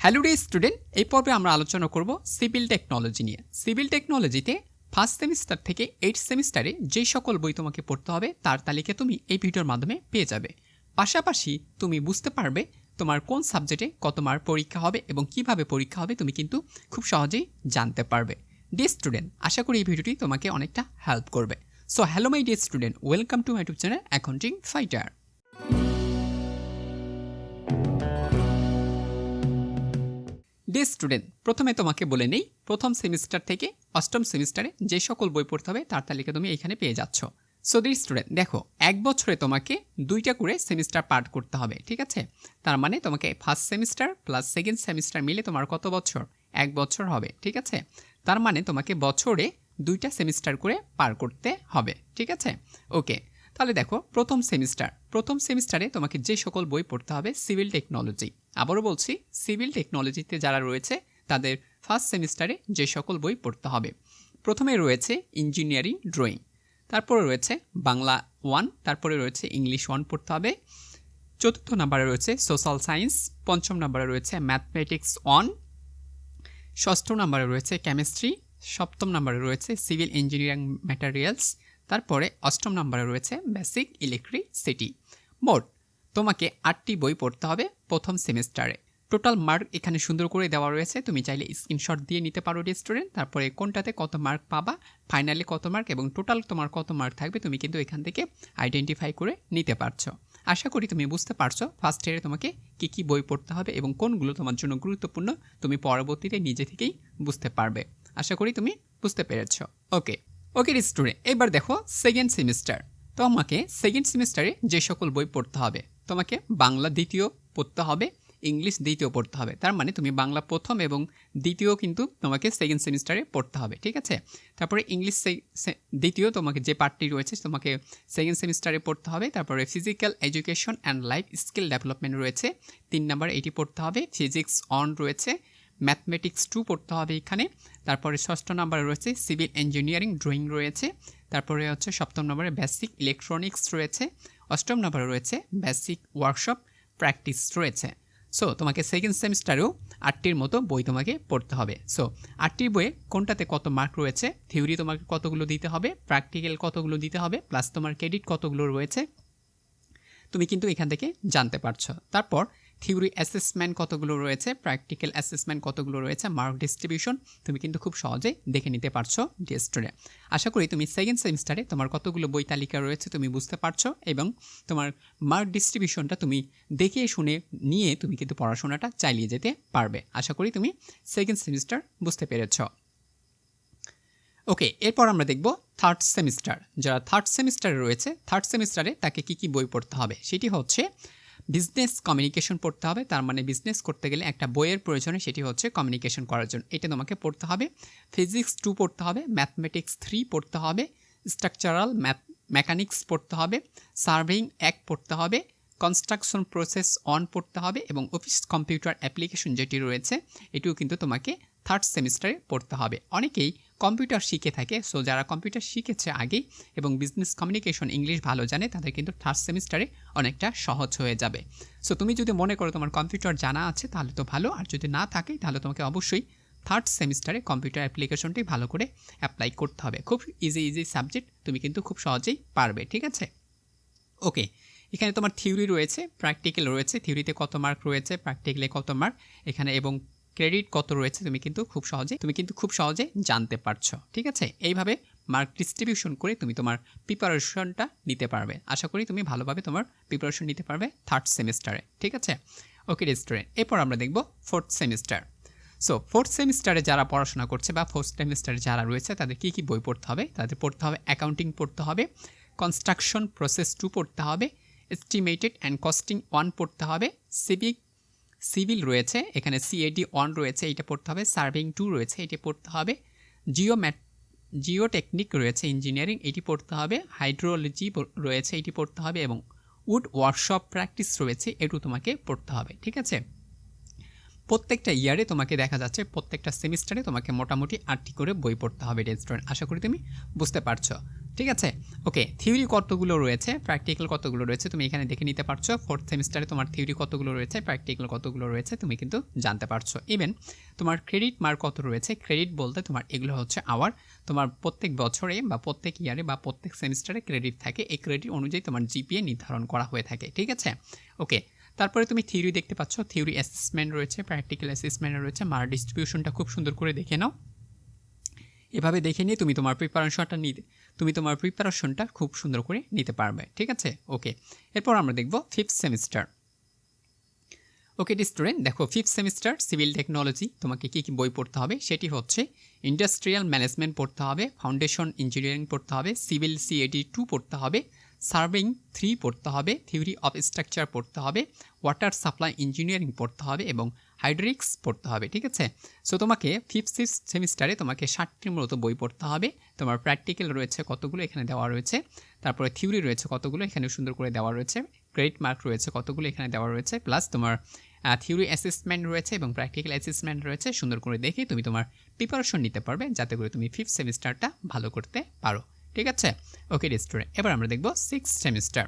Hello day student এই পর্বে আমরা আলোচনা করব সিভিল টেকনোলজি নিয়ে। সিভিল টেকনোলজিতে ফার্স্ট সেমিস্টার থেকে এইট সেমিস্টারে যে সকল বই তোমাকে পড়তে হবে, তার তালিকা তুমি এই ভিডিওর মাধ্যমে পেয়ে যাবে। পাশাপাশি তুমি বুঝতে পারবে তোমার কোন সাবজেক্টে কত পরীক্ষা হবে এবং কীভাবে পরীক্ষা হবে তুমি কিন্তু খুব সহজেই জানতে পারবে। ডে স্টুডেন্ট আশা করি এই ভিডিওটি তোমাকে অনেকটা হেল্প করবে। So hello my dear student welcome to my YouTube channel accounting fighter dear student প্রথমে তোমাকে বলে নেই, প্রথম সেমিস্টার থেকে অষ্টম সেমিস্টারে যে সকল বই পড়তে হবে, তার তালিকা তুমি এখানে পেয়ে যাচ্ছ। সো ডি স্টুডেন্ট দেখো, এক বছরে তোমাকে দুইটা করে সেমিস্টার পার্ট করতে হবে, ঠিক আছে? তার মানে তোমাকে first semester plus second semester মিলে তোমার কত বছর? এক বছর হবে, ঠিক আছে? তার মানে তোমাকে বছরে দুইটা সেমিস্টার করে পার করতে হবে, ঠিক আছে? ওকে তাহলে দেখো, প্রথম সেমিস্টার। প্রথম সেমিস্টারে তোমাকে যে সকল বই পড়তে হবে, সিভিল টেকনোলজি। আবারও বলছি, সিভিল টেকনোলজিতে যারা রয়েছে, তাদের ফার্স্ট সেমিস্টারে যে সকল বই পড়তে হবে। প্রথমে রয়েছে ইঞ্জিনিয়ারিং ড্রয়িং, তারপরে রয়েছে বাংলা ওয়ান তারপরে রয়েছে ইংলিশ ওয়ান পড়তে হবে। চতুর্থ নাম্বারে রয়েছে সোশ্যাল সায়েন্স পঞ্চম নাম্বারে রয়েছে ম্যাথমেটিক্স ওয়ান ষষ্ঠ নাম্বারে রয়েছে কেমিস্ট্রি সপ্তম নাম্বারে রয়েছে সিভিল ইঞ্জিনিয়ারিং ম্যাটেরিয়ালস তারপরে অষ্টম নম্বরে রয়েছে বেসিক ইলেকট্রিসিটি মোট, তোমাকে আটটি বই পড়তে হবে প্রথম সেমিস্টারে। টোটাল মার্ক এখানে সুন্দর করে দেওয়া রয়েছে। তুমি চাইলে স্ক্রিনশট দিয়ে নিতে পারো স্টুডেন্ট তারপরে কোনটাতে কত মার্ক পাবা ফাইনালি কত মার্ক এবং টোটাল তোমার কত মার্ক থাকবে তুমি কিন্তু এখান থেকে আইডেন্টিফাই করে নিতে পারছ। আশা করি তুমি বুঝতে পারছ ফার্স্ট ইয়ারে তোমাকে কী কী বই পড়তে হবে এবং কোনগুলো তোমার জন্য গুরুত্বপূর্ণ, তুমি পরবর্তীতে নিজে থেকেই বুঝতে পারবে। আশা করি তুমি বুঝতে পেরেছ। ওকে ওকে স্টুডেন্ট এবার দেখো সেকেন্ড সেমিস্টার তোমাকে সেকেন্ড সেমিস্টারে যে সকল বই পড়তে হবে, তোমাকে বাংলা দ্বিতীয় পড়তে হবে, ইংলিশ দ্বিতীয় পড়তে হবে। তার মানে তুমি বাংলা প্রথম এবং দ্বিতীয় কিন্তু তোমাকে সেকেন্ড সেমিস্টারে পড়তে হবে, ঠিক আছে? তারপরে ইংলিশ দ্বিতীয় তোমাকে যে পার্টটি রয়েছে তোমাকে সেকেন্ড সেমিস্টারে পড়তে হবে, তারপরে physical education and life skill development রয়েছে, তিন নাম্বার এটি পড়তে হবে ফিজিক্স অন রয়েছে ম্যাথমেটিক্স টু পড়তে হবে এখানে তারপরে ষষ্ঠ নম্বরে রয়েছে সিভিল ইঞ্জিনিয়ারিং ড্রয়িং রয়েছে। তারপরে হচ্ছে সপ্তম নম্বরে বেসিক ইলেকট্রনিক্স রয়েছে। অষ্টম নম্বরে রয়েছে বেসিক ওয়ার্কশপ প্র্যাকটিস রয়েছে। সো, তোমাকে সেকেন্ড সেমিস্টারেও আটটির মতো বই তোমাকে পড়তে হবে। সো, আটটির বইয়ে কোনটাতে কত মার্ক রয়েছে? থিওরি তোমাকে কতগুলো দিতে হবে? প্র্যাকটিক্যাল কতগুলো দিতে হবে? প্লাস তোমার ক্রেডিট কতগুলো রয়েছে? তুমি কিন্তু এখান থেকে জানতে পারছ। তারপর থিওরি অ্যাসেসমেন্ট কতগুলো রয়েছে, প্র্যাকটিক্যাল অ্যাসেসমেন্ট কতগুলো রয়েছে, মার্ক ডিস্ট্রিবিউশন তুমি কিন্তু খুব সহজেই দেখে নিতে পারছ ডেস্টরে আশা করি তুমি সেকেন্ড সেমিস্টারে তোমার কতগুলো বই তালিকা রয়েছে তুমি বুঝতে পারছ এবং তোমার মার্ক ডিস্ট্রিবিউশনটা তুমি দেখে শুনে নিয়ে তুমি কিন্তু পড়াশোনাটা চালিয়ে যেতে পারবে। আশা করি তুমি সেকেন্ড সেমিস্টার বুঝতে পেরেছ। ওকে এরপর আমরা দেখব থার্ড সেমিস্টার যারা থার্ড সেমিস্টারে রয়েছে থার্ড সেমিস্টারে তাকে কী কী বই পড়তে হবে? সেটি হচ্ছে বিজনেস কমিউনিকেশন পড়তে হবে। তার মানে বিজনেস করতে গেলে একটা বইয়ের প্রয়োজনে সেটি হচ্ছে কমিউনিকেশন করার জন্য। এটা তোমাকে পড়তে হবে। ফিজিক্স টু পড়তে হবে ম্যাথমেটিক্স থ্রি পড়তে হবে স্ট্রাকচারাল ম্যাথ মেকানিক্স পড়তে হবে সার্ভিং এক পড়তে হবে কনস্ট্রাকশন প্রসেস অন পড়তে হবে এবং অফিস কম্পিউটার অ্যাপ্লিকেশন যেটি রয়েছে, এটিও কিন্তু তোমাকে থার্ড সেমিস্টারে পড়তে হবে। অনেকেই কম্পিউটার শিখে থাকে। সো যারা কম্পিউটার শিখেছে আগেই এবং বিজনেস কমিউনিকেশন ইংলিশ ভালো জানে, তাদের কিন্তু থার্ড সেমিস্টারে অনেকটা সহজ হয়ে যাবে। সো তুমি যদি মনে করো তোমার কম্পিউটার জানা আছে, তাহলে তো ভালো। আর যদি না থাকে, তাহলে তোমাকে অবশ্যই থার্ড সেমিস্টারে কম্পিউটার অ্যাপ্লিকেশনটি ভালো করে অ্যাপ্লাই করতে হবে। খুব ইজি ইজি সাবজেক্ট তুমি কিন্তু খুব সহজেই পারবে, ঠিক আছে? ওকে এখানে তোমার থিওরি রয়েছে প্র্যাকটিক্যাল রয়েছে থিওরিতে কত মার্ক রয়েছে প্র্যাকটিক্যালে কত মার্ক এখানে এবং ক্রেডিট কত রয়েছে তুমি কিন্তু খুব সহজে, তুমি কিন্তু খুব সহজে জানতে পারছ, ঠিক আছে? এইভাবে মার্ক ডিস্ট্রিবিউশন করে তুমি তোমার প্রিপারেশনটা নিতে পারবে। আশা করি তুমি ভালোভাবে তোমার প্রিপারেশন নিতে পারবে থার্ড সেমিস্টারে ঠিক আছে? ওকে রেস্টুরেন্ট এরপর আমরা দেখব ফোর্থ সেমিস্টার সো ফোর্থ সেমিস্টারে যারা পড়াশোনা করছে বা ফোর্থ সেমিস্টারে যারা রয়েছে, তাদের কী কী বই পড়তে হবে? তাদের পড়তে হবে অ্যাকাউন্টিং পড়তে হবে কনস্ট্রাকশন প্রসেস টু পড়তে হবে এস্টিমেটেড অ্যান্ড কস্টিং ওয়ান পড়তে হবে সিভিক সিভিল রয়েছে, এখানে সিএডি ওয়ান রয়েছে এটা পড়তে হবে, সার্ভিং টু রয়েছে এটি পড়তে হবে জিও ম্যাট জিও টেকনিক রয়েছে, ইঞ্জিনিয়ারিং এটি পড়তে হবে, হাইড্রোলজি রয়েছে এটি পড়তে হবে, এবং উড ওয়ার্কশপ প্র্যাকটিস রয়েছে, এটু তোমাকে পড়তে হবে, ঠিক আছে? প্রত্যেকটা ইয়ারে তোমাকে দেখা যাচ্ছে, প্রত্যেকটা সেমিস্টারে তোমাকে মোটামুটি আটটি করে বই পড়তে হবে রেস্টুরেন্ট আশা করি তুমি বুঝতে পারছ। ঠিক আছে? ওকে থিওরি কতগুলো রয়েছে? প্র্যাকটিক্যাল কতগুলো রয়েছে? তুমি এখানে দেখে নিতে পারছ। ফোর্থ সেমিস্টারে তোমার থিওরি কতগুলো রয়েছে? প্র্যাকটিক্যাল কতগুলো রয়েছে? তুমি কিন্তু জানতে পারছ। ইভেন তোমার ক্রেডিট মার্ক কত রয়েছে? ক্রেডিট বলতে তোমার এগুলো হচ্ছে আওয়ার তোমার প্রত্যেক বছরে বা প্রত্যেক ইয়ারে বা প্রত্যেক সেমিস্টারে ক্রেডিট থাকে। এই ক্রেডিট অনুযায়ী তোমার জিপিএ নির্ধারণ করা হয়ে থাকে। ঠিক আছে? ওকে তারপরে তুমি থিওরি দেখতে পাচ্ছ। থিওরি অ্যাসেসমেন্ট রয়েছে প্র্যাকটিক্যাল অ্যাসেসমেন্ট রয়েছে। মার ডিস্ট্রিবিউশনটা খুব সুন্দর করে দেখে নাও। এভাবে দেখে নিয়ে তুমি তোমার প্রিপারেশনটা নিতে তুমি তোমার প্রিপারেশনটা খুব সুন্দর করে নিতে পারবে, ঠিক আছে? ওকে এরপর আমরা দেখব ফিফথ সেমিস্টার ওকে স্টুডেন্ট দেখো ফিফথ সেমিস্টার সিভিল টেকনোলজি তোমাকে কী কী বই পড়তে হবে? সেটি হচ্ছে ইন্ডাস্ট্রিয়াল ম্যানেজমেন্ট পড়তে হবে ফাউন্ডেশন ইঞ্জিনিয়ারিং পড়তে হবে সিভিল সিএডি টু পড়তে হবে সার্ভিং থ্রি পড়তে হবে থিওরি অফ স্ট্রাকচার পড়তে হবে ওয়াটার সাপ্লাই ইঞ্জিনিয়ারিং পড়তে হবে এবং হাইড্রিক্স পড়তে হবে, ঠিক আছে? সো তোমাকে ফিফথ সিক্স সেমিস্টারে তোমাকে ষাটটির মতো বই পড়তে হবে। তোমার প্র্যাকটিক্যাল রয়েছে কতগুলো এখানে দেওয়া রয়েছে। তারপরে থিওরি রয়েছে কতগুলো এখানে সুন্দর করে দেওয়া রয়েছে। ক্রেডিট মার্ক রয়েছে কতগুলো এখানে দেওয়া রয়েছে। প্লাস তোমার থিওরি অ্যাসেসমেন্ট রয়েছে এবং প্র্যাকটিক্যাল অ্যাসেসমেন্ট রয়েছে। সুন্দর করে দেখে তুমি তোমার প্রিপারেশন নিতে পারবে যাতে করে তুমি ফিফথ সেমিস্টারটা ভালো করতে পারো, ঠিক আছে? ওকে স্টুডেন্ট এবার আমরা দেখব six semester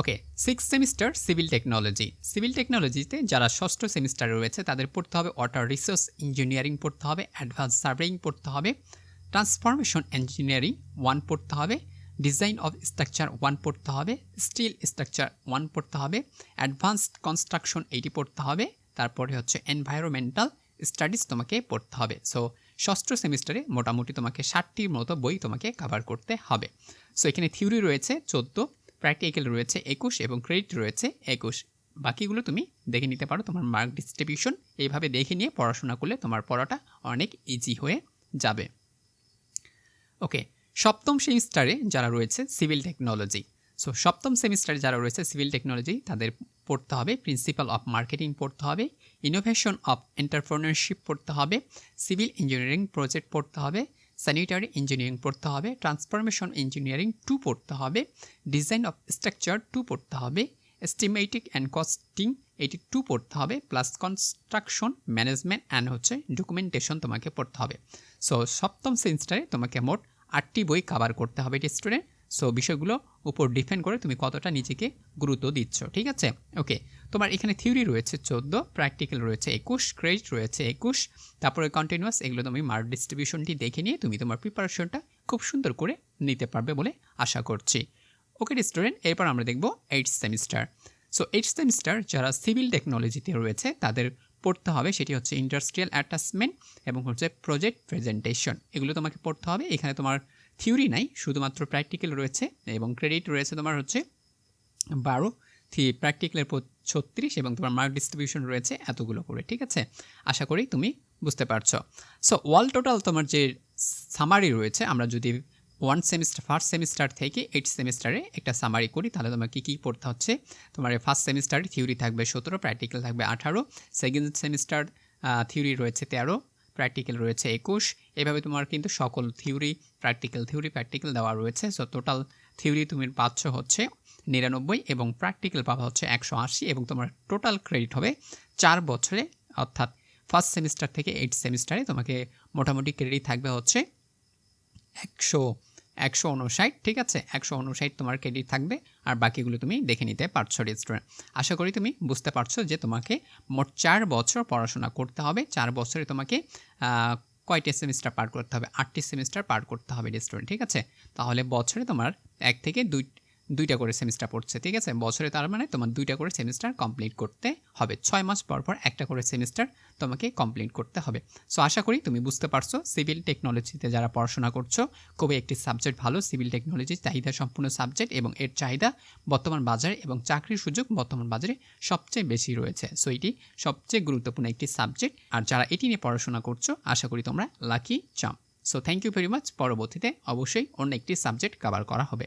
okay six semester civil technology civil টেকনোলজিতে যারা ষষ্ঠ সেমিস্টার রয়েছে, তাদের পড়তে হবে ওয়াটার রিসোর্স ইঞ্জিনিয়ারিং পড়তে হবে অ্যাডভান্স সার্ভেইং পড়তে হবে ট্রান্সফরমেশন ইঞ্জিনিয়ারিং ওয়ান পড়তে হবে ডিজাইন অফ স্ট্রাকচার ওয়ান পড়তে হবে স্টিল স্ট্রাকচার ওয়ান পড়তে হবে অ্যাডভান্সড কনস্ট্রাকশন এইটি পড়তে হবে তারপরে হচ্ছে এনভায়রনমেন্টাল স্টাডিজ তোমাকে পড়তে হবে। সো ষষ্ঠ সেমিস্টারে মোটামুটি তোমাকে ষাটটির মতো বই তোমাকে কভার করতে হবে। সো এখানে থিওরি রয়েছে, চোদ্দ। প্র্যাকটিক্যাল রয়েছে একুশ এবং ক্রেডিট রয়েছে একুশ। বাকিগুলো তুমি দেখে নিতে পারো তোমার মার্ক ডিস্ট্রিবিউশন এইভাবে দেখে নিয়ে পড়াশোনা করলে তোমার পড়াটা অনেক ইজি হয়ে যাবে। ওকে সপ্তম সেমিস্টারে যারা রয়েছে সিভিল টেকনোলজি সো সপ্তম সেমিস্টারে যারা রয়েছে সিভিল টেকনোলজি তাদের পড়তে হবে প্রিন্সিপাল অফ মার্কেটিং পড়তে হবে ইনোভেশন অফ এন্টারপ্রেনারশিপ পড়তে হবে সিভিল ইঞ্জিনিয়ারিং প্রজেক্ট পড়তে হবে স্যানিটারি ইঞ্জিনিয়ারিং পড়তে হবে ট্রান্সফরমেশন ইঞ্জিনিয়ারিং টু পড়তে হবে ডিজাইন অফ স্ট্রাকচার টু পড়তে হবে এস্টিমেটিক অ্যান্ড কস্টিং এটি টু পড়তে হবে প্লাস কনস্ট্রাকশন ম্যানেজমেন্ট অ্যান্ড হচ্ছে ডকুমেন্টেশন তোমাকে পড়তে হবে। সো সপ্তম সেমিস্টারে তোমাকে মোট আটটি বই কাভার করতে হবে স্টুডেন্ট সো বিষয়গুলো উপর ডিপেন্ড করে তুমি কতটা নিজেকে গুরুত্ব দিচ্ছ, ঠিক আছে? ওকে তোমার এখানে থিওরি রয়েছে চোদ্দ প্র্যাকটিক্যাল রয়েছে একুশ ক্রেডিট রয়েছে একুশ, তারপরে কন্টিনিউয়াস এগুলো তুমি মার্ক ডিস্ট্রিবিউশনটি দেখে নিয়ে তুমি তোমার প্রিপারেশনটা খুব সুন্দর করে নিতে পারবে বলে আশা করছি। ওকে স্টুডেন্ট এরপর আমরা দেখব eight semester so eight semester যারা সিভিল টেকনোলজিতে রয়েছে, তাদের পড়তে হবে সেটি হচ্ছে ইন্ডাস্ট্রিয়াল অ্যাটাচমেন্ট এবং হচ্ছে প্রজেক্ট প্রেজেন্টেশন এগুলো তোমাকে পড়তে হবে, এখানে তোমার থিওরি নাই, শুধুমাত্র প্র্যাকটিক্যাল রয়েছে এবং ক্রেডিট রয়েছে তোমার হচ্ছে বারো, থি প্র্যাকটিক্যালের ছত্রিশ এবং তোমার মার্ক ডিস্ট্রিবিউশন রয়েছে এতগুলো করে, ঠিক আছে? আশা করি তুমি বুঝতে পারছ। সো ওয়াল টোটাল তোমার যে সামারি রয়েছে, আমরা যদি ওয়ান সেমিস্টার ফার্স্ট সেমিস্টার থেকে এইট সেমিস্টারে একটা সামারি করি, তাহলে তোমার কী কী পড়তে হচ্ছে? তোমার ফার্স্ট সেমিস্টারে থিওরি থাকবে সতেরো প্র্যাকটিক্যাল থাকবে আঠারো সেকেন্ড সেমিস্টার থিওরি রয়েছে তেরো প্র্যাকটিক্যাল রয়েছে একুশ। এভাবে তোমার কিন্তু সকল থিওরি প্র্যাকটিক্যাল থিওরি প্র্যাকটিক্যাল দেওয়া রয়েছে। সো টোটাল থিওরি তুমি পাচ্ছ হচ্ছে নিরানব্বই এবং প্র্যাকটিক্যাল পাবা হচ্ছে একশো আশি এবং তোমার টোটাল ক্রেডিট হবে চার বছরে, অর্থাৎ ফার্স্ট সেমিস্টার থেকে এইট সেমিস্টারে তোমাকে মোটামুটি ক্রেডিট থাকবে হচ্ছে একশো একশো উনষাট ঠিক আছে? একশো উনষাট তোমার ক্রেডিট থাকবে আর বাকিগুলো তুমি দেখে নিতে পারছ রেস্টুরেন্ট আশা করি তুমি বুঝতে পারছ যে তোমাকে মোট চার বছর পড়াশোনা করতে হবে। চার বছরে তোমাকে কয়টি সেমিস্টার পার করতে হবে? আটটি সেমিস্টার পার করতে হবে রেস্টুরেন্ট ঠিক আছে? তাহলে বছরে তোমার এক থেকে দুই দুইটা করে সেমিস্টার পড়ছে, ঠিক আছে? বছরে তার মানে তোমার দুইটা করে সেমিস্টার কমপ্লিট করতে হবে। ছয় মাস পর পর একটা করে সেমিস্টার তোমাকে কমপ্লিট করতে হবে। সো আশা করি তুমি বুঝতে পারছ সিভিল টেকনোলজিতে যারা পড়াশোনা করছ, খুবই একটি সাবজেক্ট ভালো সিভিল টেকনোলজি চাহিদা সম্পূর্ণ সাবজেক্ট এবং এর চাহিদা বর্তমান বাজারে এবং চাকরির সুযোগ বর্তমান বাজারে সবচেয়ে বেশি রয়েছে। সো এটি সবচেয়ে গুরুত্বপূর্ণ একটি সাবজেক্ট আর যারা এটি নিয়ে পড়াশোনা করছ, আশা করি তোমরা লাকি চাম so thank you very much পরবর্তীতে অবশ্যই অন্য একটি সাবজেক্ট কভার করা হবে।